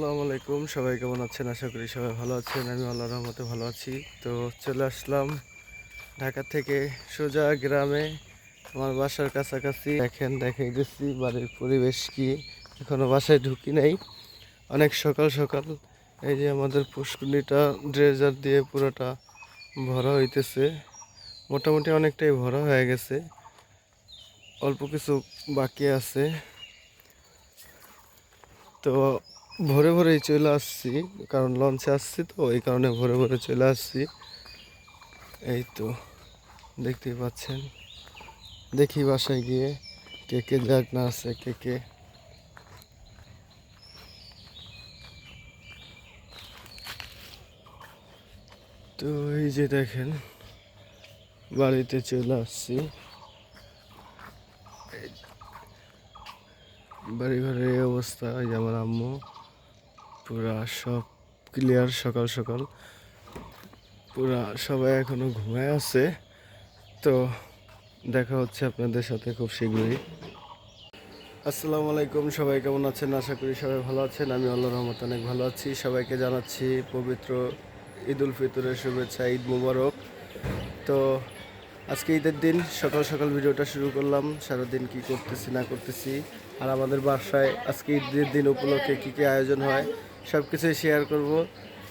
আসসালামু আলাইকুম। সবাই কেমন আছেন? আশা করি সবাই ভালো আছেন। আমি আল্লাহর রহমতে ভালো আছি। তো চলে আসলাম ঢাকা থেকে সোজা গ্রামে, আমার বাসার কাছাকাছি। দেখেন, দেখে গেছি বাড়ির পরিবেশ কি। এখনও বাসায় ঢুকি নাই। অনেক সকাল সকাল এই যে আমাদের পুষ্কুনিটা ড্রেজার দিয়ে পুরোটা ভরা হইতেছে। মোটামুটি অনেকটাই ভরা হয়ে গেছে। অল্প কিছু বাকি আছে। তো ভোরে ভোরেই চলে আসছি, কারণ লঞ্চে আসছি তো, এই কারণে ভোরে ভোরে চলে আসছি। এই তো, দেখতেই পাচ্ছেন। দেখি বাসায় গিয়ে কে কে যাক না আছে, কে কে। তো এই যে দেখেন, বাড়িতে চলে আসছি। বাড়ি ঘরের অবস্থা, এই আমার আম্মু। পুরা সব ক্লিয়ার সকাল সকাল। পুরা সবাই এখনও ঘুমায় আছে। তো দেখা হচ্ছে আপনাদের সাথে খুব শীঘ্রই। আসসালামু আলাইকুম, সবাই কেমন আছেন? আশা করি সবাই ভালো আছেন। আমি আল্লাহ রহমত অনেক ভালো আছি। সবাইকে জানাচ্ছি পবিত্র ঈদ উল ফিতরের শুভেচ্ছা, ঈদ মুবারক। তো আজকে ঈদের দিন, সকাল সকাল ভিডিওটা শুরু করলাম। সারাদিন কি করতেছি, না করতেছি, আর আমাদের বাসায় আজকে ঈদের দিন উপলক্ষে কী কী আয়োজন হয় সব কিছুই শেয়ার করব।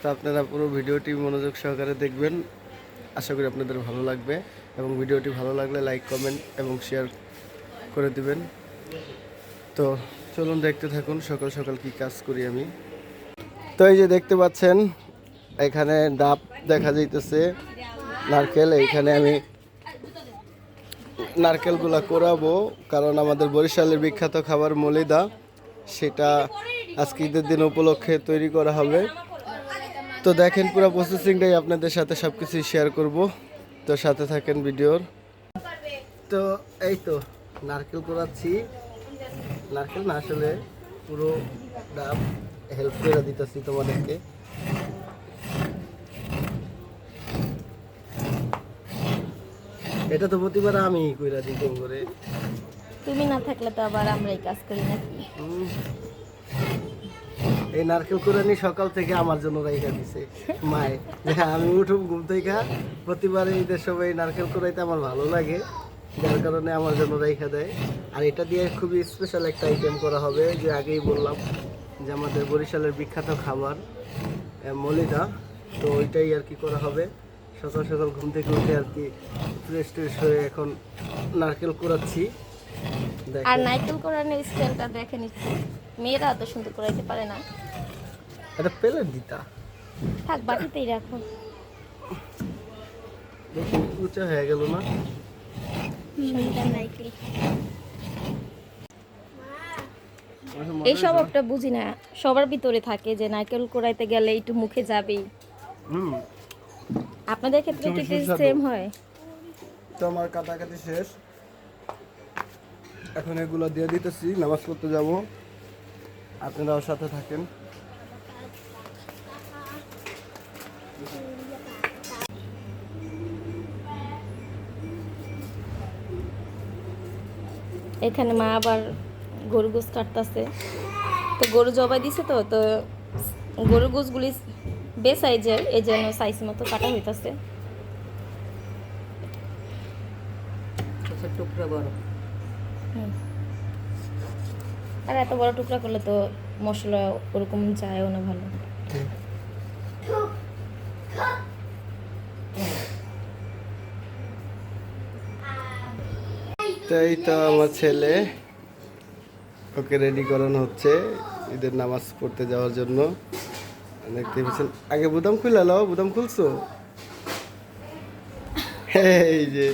তো আপনারা পুরো ভিডিওটি মনোযোগ সহকারে দেখবেন। আশা করি আপনাদের ভালো লাগবে এবং ভিডিওটি ভালো লাগলে লাইক কমেন্ট এবং শেয়ার করে দিবেন। তো চলুন দেখতে থাকুন, সকাল সকাল কি কাজ করি আমি। তো এই যে দেখতে পাচ্ছেন, এখানে ডাব দেখা যাইতেছে, নারকেল। এইখানে আমি নারকেলগুলা করাবো, কারণ আমাদের বরিশালের বিখ্যাত খাবার মলিদা, সেটা আজকে ঈদের দিন উপলক্ষে তৈরি করা হবে। তো দেখেন পুরো প্রসেসিংটাই আপনাদের সাথে সব কিছুই শেয়ার করব। তো সাথে থাকেন ভিডিওর। তো এই তো নারকেল করাচ্ছি নারকেল না আসলে পুরো ডাব হেল্প করে দিতেছি তোমাদেরকে। এটা তো প্রতিবার আমি কইরা দিই করে। তুমি না থাকলে তো আবার আমরা এই কাজ করি নাকি? এই নারকেল কোরানি সকাল থেকে আমার জন্য রাইখা দিছে। মায়ে যে আমি উঠুম ঘুম থেকে। প্রতিবার এই দেশ এই নারকেল কোরাইতে আমার ভালো লাগে যার কারণে আমার জন্য রাইখা দেয়। আর এটা দিয়ে খুবই স্পেশাল একটা আইটেম করা হবে যে আগেই বললাম যে আমাদের বরিশালের বিখ্যাত খাবার মলিদা তো ওইটাই আর কি করা হবে। সকাল সকাল ঘুম থেকে উঠে আর কি ফ্রেশ ট্রেশ হয়ে এখন নারকেল কোরাচ্ছি আর দেখেন। নাইকেল করানোর স্টাইলটা দেখে নিচ্ছি। মেয়েরা এত সুন্দর করাইতে পারে না। এটা পেলেন দিতা। থাক বাটিতেই রাখো। উঁচা হয়ে গেল না? এই স্বভাবটা বুঝি না সবার ভিতরে থাকে যে নারকেল কোরাইতে গেলে একটু মুখে যাবেই। আপনাদের ক্ষেত্রে কি সেম হয়? তো আমার কাটাকাটি শেষ। এখন এগুলো দিয়ে দিতেছি নামাজ পড়তে যাব। আপনারাও সাথে থাকেন। এখানে মা আবার গরু গোস কাটতেছে। তো গরু জবাই দিছে তো তো গরু গোসগুলি বে সাইজের এই জন্য সাইজ মতো কাটা হইতাছে। হুম। আর এত বড় টুকরা করলে তো মশলা ওরকম যায়ও না ভালো। তো এই তো আমার ছেলে ওকে রেডি করানো হচ্ছে ঈদের নামাজ পড়তে যাওয়ার জন্য। দেখতে পাচ্ছেন আগে বুদাম খুলে লাও বুদাম খুলছো? এই যে।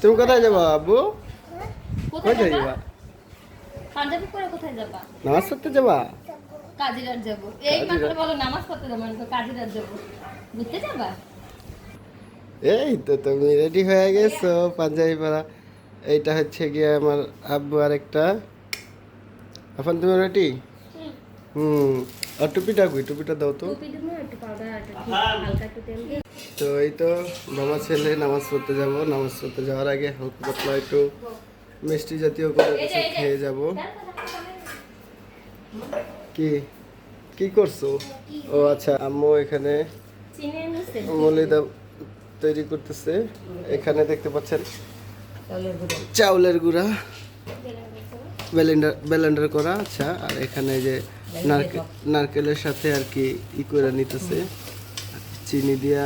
তুমি কোথায় যাবা আব্বু? কোথায় যাবা? পাঞ্জাবি করে কোথায় যাবা? নামাজ পড়তে যাবা? এই মাত্র বলো নামাজ পড়তে যাব না তো কাজিরার যাব? ঘুরতে যাবা? এই তো তুমি রেডি হয়ে গেছো পাঞ্জাবি পরা। এইটা হচ্ছে গিয়ে আমার আব্বু আরেকটা। এখন তুমি রেডি হুম। আর টুপিটা কই? টুপিটা দাও তো। একটু একটু একটু তো এই তো বাবা ছেলে নামাজ পড়তে যাব। নামাজ পড়তে যাওয়ার আগে হালকা পাতলা একটু মিষ্টি জাতীয় কোনো কিছু খেয়ে যাব। কি? কি করছ? ও আচ্ছা আম্মু এখানে মলিদা তৈরি করতেছে। এখানে দেখতে পাচ্ছেন চাউলের গুঁড়া ব্লেন্ডার ব্লেন্ডার করা আচ্ছা আর এখানে যে নারকেল নারকেলের সাথে আর কি ই করে নিতেছে। চিনি দিয়া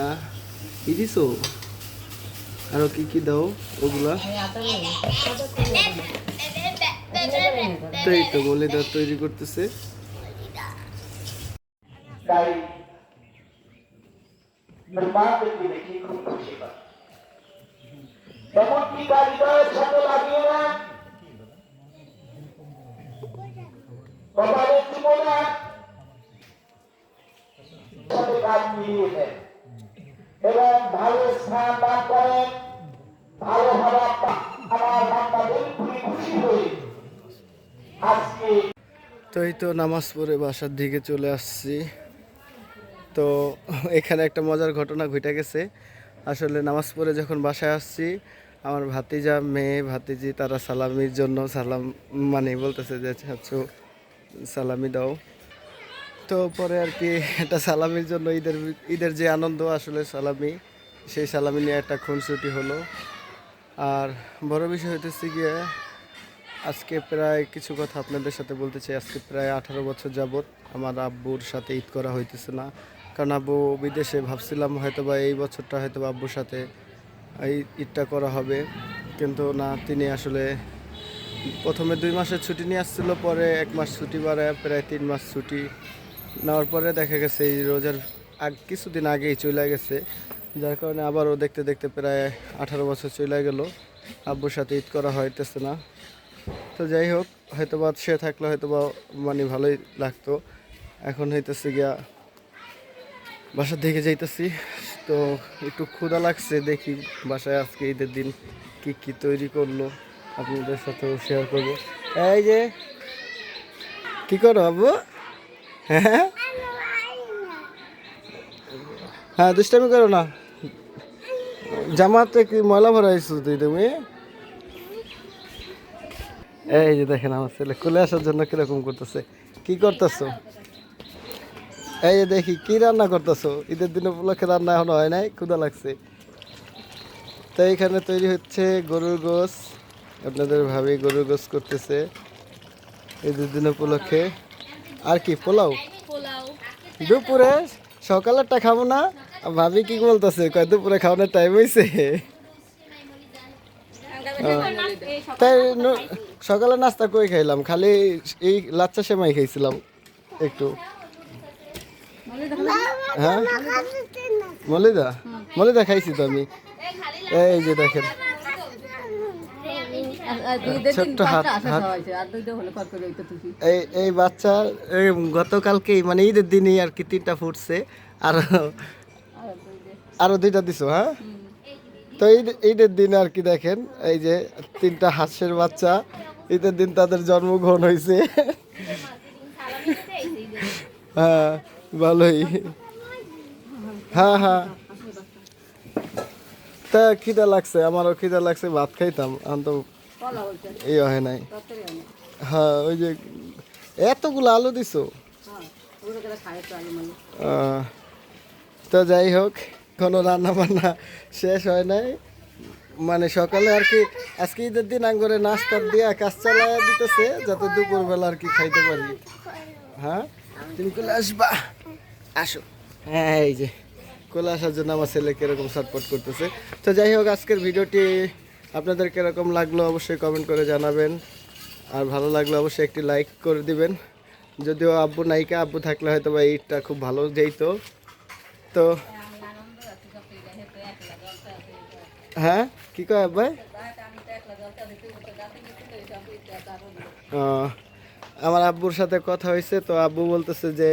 ই দিছো? আরও কি কি দাও ওগুলা? তো এই তো মলিদা তৈরি করতেছে। সাথে লাগিয়ে না। সাথে কাজ দেন। এবং ভালো স্নান দান করেন। ভালো ভাবে আমার খুবই খুশি হই আজকে তো এই তো নামাজ পড়ে বাসার দিকে চলে আসছি। তো এখানে একটা মজার ঘটনা ঘটে গেছে। আসলে নামাজ পড়ে যখন বাসায় আসছি, আমার ভাতিজা, মেয়ে, ভাতিজি, তারা সালামির জন্য সালাম মানে বলতেছে যে চাচ্ছু সালামি দাও। তো পরে আর কি একটা সালামির জন্য ঈদের ঈদের যে আনন্দ, আসলে সালামি, সেই সালামি নিয়ে একটা খুনসুটি হলো। আর বড় বিষয় হইতেছে গিয়ে, আজকে প্রায় কিছু কথা আপনাদের সাথে বলতে চাই। আজকে প্রায় আঠারো বছর যাবত আমার আব্বুর সাথে ঈদ করা হইতেছে না। কারণ আব্বু বিদেশে ভাবছিলাম হয়তো বা এই বছরটা হয়তো বা আব্বুর সাথে এই ঈদটা করা হবে। কিন্তু না, তিনি আসলে প্রথমে দুই মাসের ছুটি নিয়ে আসছিল, পরে এক মাস ছুটি বাড়ায়, প্রায় তিন মাস ছুটি নেওয়ার পরে দেখা গেছে এই রোজার আগ, কিছুদিন আগেই চলে গেছে। যার কারণে আবারও দেখতে দেখতে প্রায় আঠারো বছর চলে গেল, আব্বুর সাথে ঈদ করা হইতেছে না। তো যাই হোক, হয়তোবা সে থাকলে হয়তোবা মানে ভালোই লাগতো। এখন হইতেছে গিয়া বাসার দিকে যাইতেছি। তো একটু ক্ষুধা লাগছে, দেখি বাসায় আজকে ঈদের দিন কি কি তৈরি করল, আপনাদের সাথেও শেয়ার করব। এই যে, কি করো আব্বু? হ্যাঁ? হ্যাঁ দুষ্টামি করো না। জামাতে কি ময়লা ভরাইছো তুই তুমি? এই যে দেখেন আমার ছেলে কোলে আসার জন্য কীরকম করতেছে। কি করতেছো? এই যে দেখি কি রান্না করতেছো? ঈদের দিন উপলক্ষে রান্না এখনও হয় নাই ক্ষুদা লাগছে। তো এইখানে তৈরি হচ্ছে গরুর গোস আপনাদের ভাবি গরুর গোস করতেছে ঈদের দিন উপলক্ষে। আর কি পোলাও? দুপুরে সকালেরটা খাব না ভাবি কি বলতেছে? কয় দুপুরে খাওয়ানোর টাইম হয়েছে তাই সকালে নাস্তা কই খাইলাম? খালি এই লাচ্চা সেমাই খাইছিলাম একটু। হ্যাঁ? মলিদা মলিদা খাইছি তো আমি। এই যে দেখেন। ছোট্ট হাত এই এই বাচ্চা গতকালকেই মানে ঈদের দিনই আর কি তিনটা ফুটছে। আর, আরও দুইটা দিছো হ্যাঁ? তো ঈদ, ঈদের দিন আর কি দেখেন, এই যে তিনটা হাঁসের বাচ্চা, ঈদের দিন তাদের জন্মগ্রহণ হয়েছে হ্যাঁ। ভালোই। হ্যাঁ হ্যাঁ। তা খিদা লাগছে, আমারও খিদা লাগছে, ভাত খাইতাম, এখন তো এই হয় নাই। হ্যাঁ ওই যে এতগুলো আলু দিছো? তো যাই হোক, কোনো রান্না বান্না শেষ হয় নাই। মানে সকালে আর কি, আজকে ঈদের দিন আঙ্গরে নাস্তা দিয়ে কাজ চালায় দিতেছে, যাতে দুপুরবেলা আর কি খাইতে পারি। হ্যাঁ? তুমি আসবা। আসো হ্যাঁ এই যে, কোলে আসার জন্য আমার ছেলে কীরকম সাপোর্ট করতেছে। তো যাই হোক, আজকের ভিডিওটি আপনাদের কীরকম লাগল অবশ্যই কমেন্ট করে জানাবেন। আর ভালো লাগলে অবশ্যই একটি লাইক করে দিবেন। যদিও আব্বু নায়িকা, আব্বু থাকলে হয়তো বা ঈদটা খুব ভালো যেত। তো হ্যাঁ কি কয় আব্বাই আমার আব্বুর সাথে কথা হয়েছে, তো আব্বু বলতেছে যে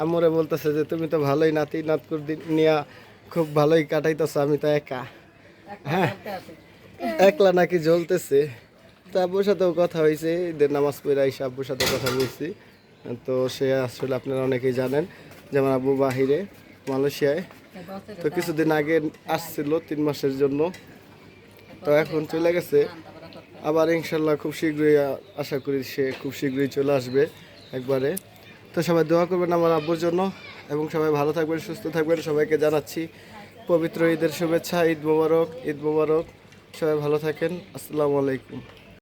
আম্মুরে বলতেছে যে, তুমি তো ভালোই নাতি, নাতকুর নিয়ে খুব ভালোই কাটাইতেছো, আমি তো একা। হ্যাঁ একলা নাকি জ্বলতেছে। তো আব্বুর সাথেও কথা হয়েছে, ঈদের নামাজ পড়ে এসে আব্বুর সাথে কথা বলছি। তো সে আসলে আপনারা অনেকেই জানেন, যেমন আব্বু বাহিরে, মালয়েশিয়ায়। তো কিছুদিন আগে আসছিল তিন মাসের জন্য। তো এখন চলে গেছে। আবার ইনশাল্লাহ খুব শীঘ্রই আশা করি সে খুব শীঘ্রই চলে আসবে একবারে। তো সবাই দোয়া করবেন আমার আব্বুর জন্য এবং সবাই ভালো থাকবেন, সুস্থ থাকবেন। সবাইকে জানাচ্ছি পবিত্র ঈদের শুভেচ্ছা, ঈদ মোবারক ঈদ মোবারক। সবাই ভালো থাকেন। আসসালামু আলাইকুম।